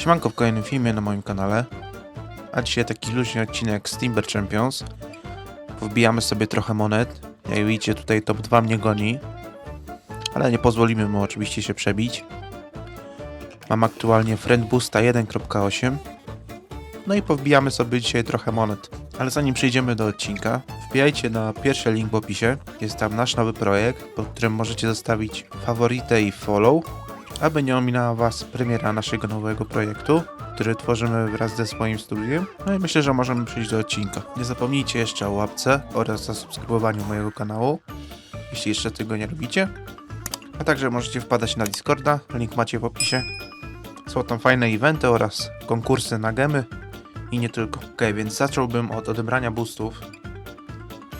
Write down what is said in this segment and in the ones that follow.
Siemanko w kolejnym filmie na moim kanale. A dzisiaj taki luźny odcinek z Timber Champions. Wbijamy sobie trochę monet. Jak widzicie tutaj top 2 mnie goni. Ale nie pozwolimy mu oczywiście się przebić. Mam aktualnie Friend Boosta 1.8. No i powbijamy sobie dzisiaj trochę monet. Ale zanim przejdziemy do odcinka, wbijajcie na pierwszy link w opisie. Jest tam nasz nowy projekt, pod którym możecie zostawić faworytę i follow aby nie ominęła Was premiera naszego nowego projektu, który tworzymy wraz ze swoim studiem. No i myślę, że możemy przejść do odcinka. Nie zapomnijcie jeszcze o łapce oraz zasubskrybowaniu mojego kanału, jeśli jeszcze tego nie robicie. A także możecie wpadać na Discorda, link macie w opisie. Są tam fajne eventy oraz konkursy na gemy i nie tylko. Ok, więc zacząłbym od odebrania boostów.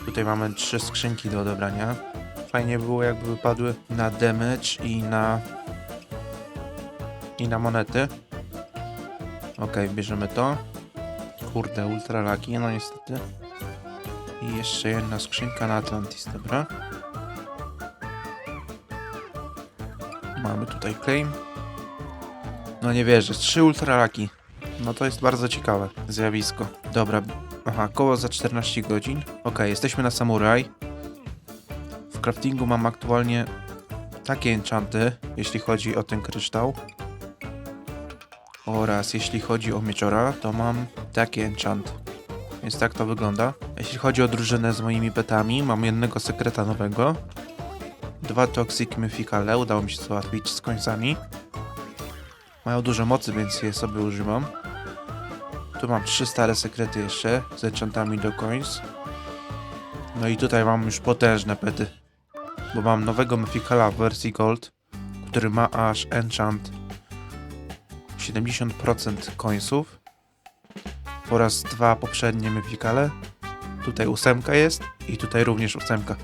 Tutaj mamy trzy skrzynki do odebrania. Fajnie było jakby wypadły na damage i na i na monety. Ok, bierzemy to. Kurde, ultra laki, no niestety. I jeszcze jedna skrzynka na Atlantis, dobra. Mamy tutaj claim. No nie wierzę, trzy ultra laki. No to jest bardzo ciekawe zjawisko. Dobra, aha, koło za 14 godzin. Ok, jesteśmy na Samurai. W craftingu mam aktualnie takie enchanty, jeśli chodzi o ten kryształ. Oraz jeśli chodzi o mieczora, to mam taki enchant. Więc tak to wygląda. Jeśli chodzi o drużynę z moimi petami, mam jednego sekreta nowego. Dwa Toxic Mythicale, udało mi się załatwić z końcami. Mają dużo mocy, więc je sobie używam. Tu mam trzy stare sekrety jeszcze, z enchantami do coins. No i tutaj mam już potężne pety. Bo mam nowego Mythicala w wersji Gold, który ma aż enchant 70% coinsów oraz dwa poprzednie myfikale. Tutaj ósemka jest i tutaj również ósemka.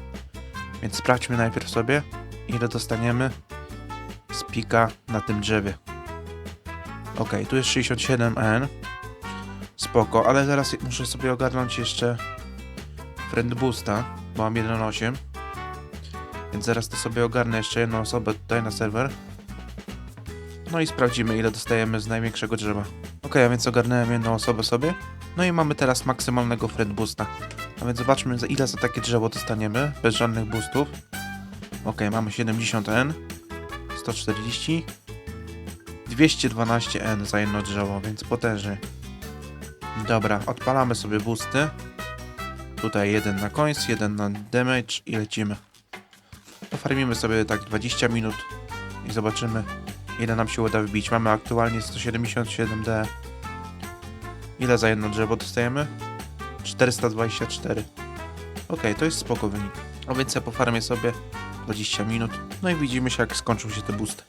Więc sprawdźmy najpierw sobie, ile dostaniemy z pika na tym drzewie. Ok, tu jest 67N. Spoko, ale zaraz muszę sobie ogarnąć jeszcze Friend Boosta, bo mam 1.8. Więc zaraz to sobie ogarnę jeszcze jedną osobę tutaj na serwer. No i sprawdzimy ile dostajemy z największego drzewa. Ok, a więc ogarnąłem jedną osobę sobie. No i mamy teraz maksymalnego friend boosta. A więc zobaczmy za ile za takie drzewo dostaniemy, bez żadnych boostów. Ok, mamy 70N, 140, 212N za jedno drzewo, więc potężnie. Dobra, odpalamy sobie boosty. Tutaj jeden na coins, jeden na damage i lecimy. Pofarmimy sobie tak 20 minut i zobaczymy ile nam się uda wbić. Mamy aktualnie 177D. Ile za jedno drzewo dostajemy? 424. Ok, to jest spoko wynik. A więc ja pofarmię sobie 20 minut. No i widzimy się jak skończą się te boosty.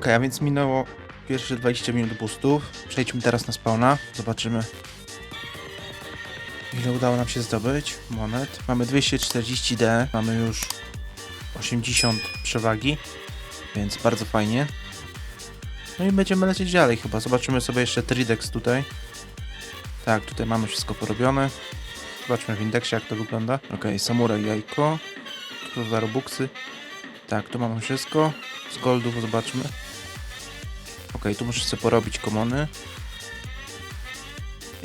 Ok, a więc minęło pierwsze 20 minut boostów. Przejdźmy teraz na spawna. Zobaczymy ile udało nam się zdobyć monet. Mamy 240D, mamy już 80 przewagi, więc bardzo fajnie. No i będziemy lecieć dalej chyba. Zobaczymy sobie jeszcze Tridex tutaj. Tak, tutaj mamy wszystko porobione. Zobaczmy w indeksie jak to wygląda. Ok, samuraj jajko. Tu za robuxy. Tak, tu mamy wszystko. Z goldów zobaczmy. Ok, tu muszę sobie porobić komony.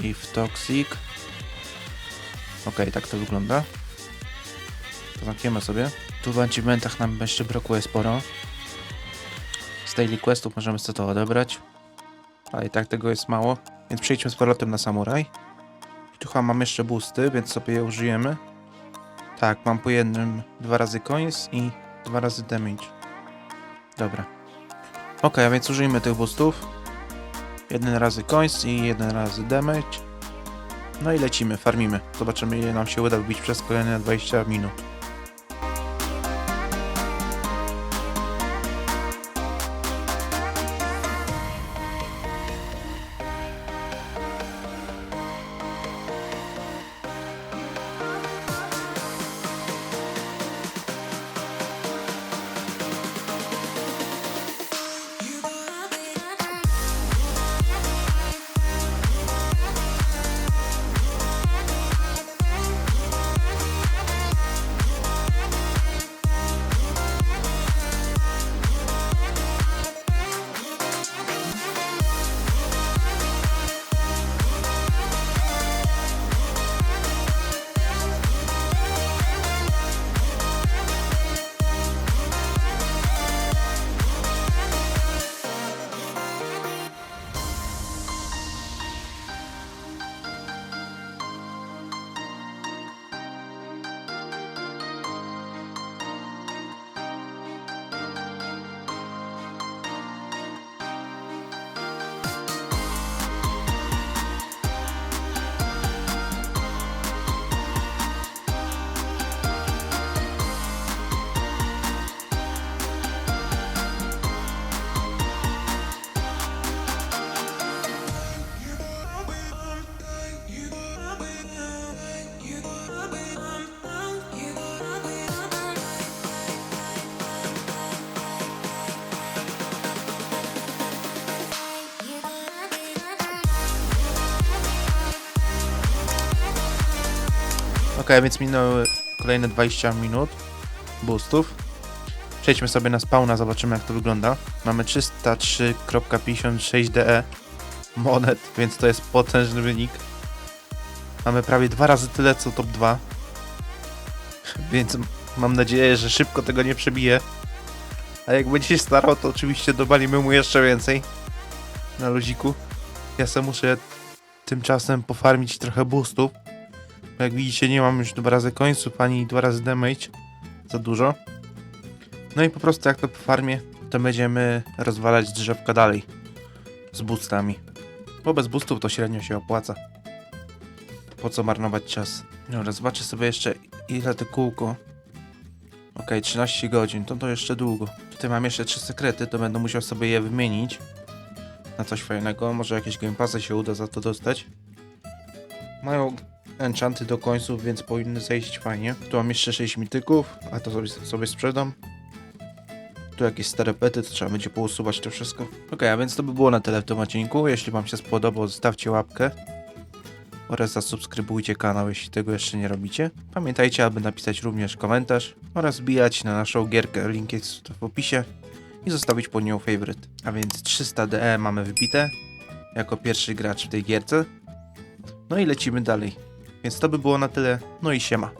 I w Toxic. Ok, tak to wygląda. To zamkniemy sobie. Tu w achievementach nam jeszcze brakuje sporo. Z daily questów możemy sobie to odebrać. Ale i tak tego jest mało. Więc przejdźmy z powrotem na samuraj. I tu chyba mam jeszcze boosty, więc sobie je użyjemy. Tak, mam po jednym dwa razy coins i dwa razy damage. Dobra. Ok, a więc użyjmy tych boostów. Jeden razy coins i jeden razy damage. No i lecimy, farmimy. Zobaczymy ile nam się uda wbić przez kolejne 20 minut. Ok, więc minęły kolejne 20 minut boostów. Przejdźmy sobie na spawna, zobaczymy jak to wygląda. Mamy 303.56 DE monet, więc to jest potężny wynik. Mamy prawie dwa razy tyle co top 2. Więc mam nadzieję, że szybko tego nie przebije. A jak będzie się starał, to oczywiście dobalimy mu jeszcze więcej. Na luziku. Ja sobie muszę tymczasem pofarmić trochę boostów. Jak widzicie, nie mam już dwa razy końców, ani dwa razy damage. Za dużo. No i po prostu jak to po farmie, to będziemy rozwalać drzewka dalej. Z boostami. Bo bez boostów to średnio się opłaca. Po co marnować czas? Dobra, zobaczę sobie jeszcze ile to kółko. Ok, 13 godzin, to to jeszcze długo. Tutaj mam jeszcze trzy sekrety, to będę musiał sobie je wymienić. Na coś fajnego, może jakieś Game Passy się uda za to dostać. Mają enchanty do końców, więc powinny zejść fajnie. Tu mam jeszcze 6 mityków, a to sobie, sobie sprzedam. Tu jakieś stare pety, to trzeba będzie pousuwać to wszystko. Ok, a więc to by było na tyle w tym odcinku. Jeśli wam się spodobał, zostawcie łapkę. Oraz zasubskrybujcie kanał, jeśli tego jeszcze nie robicie. Pamiętajcie, aby napisać również komentarz oraz wbijać na naszą gierkę, link jest w opisie i zostawić pod nią favorite. A więc 300 DE mamy wbite jako pierwszy gracz w tej gierce. No i lecimy dalej. Więc to by było na tyle. No i siema.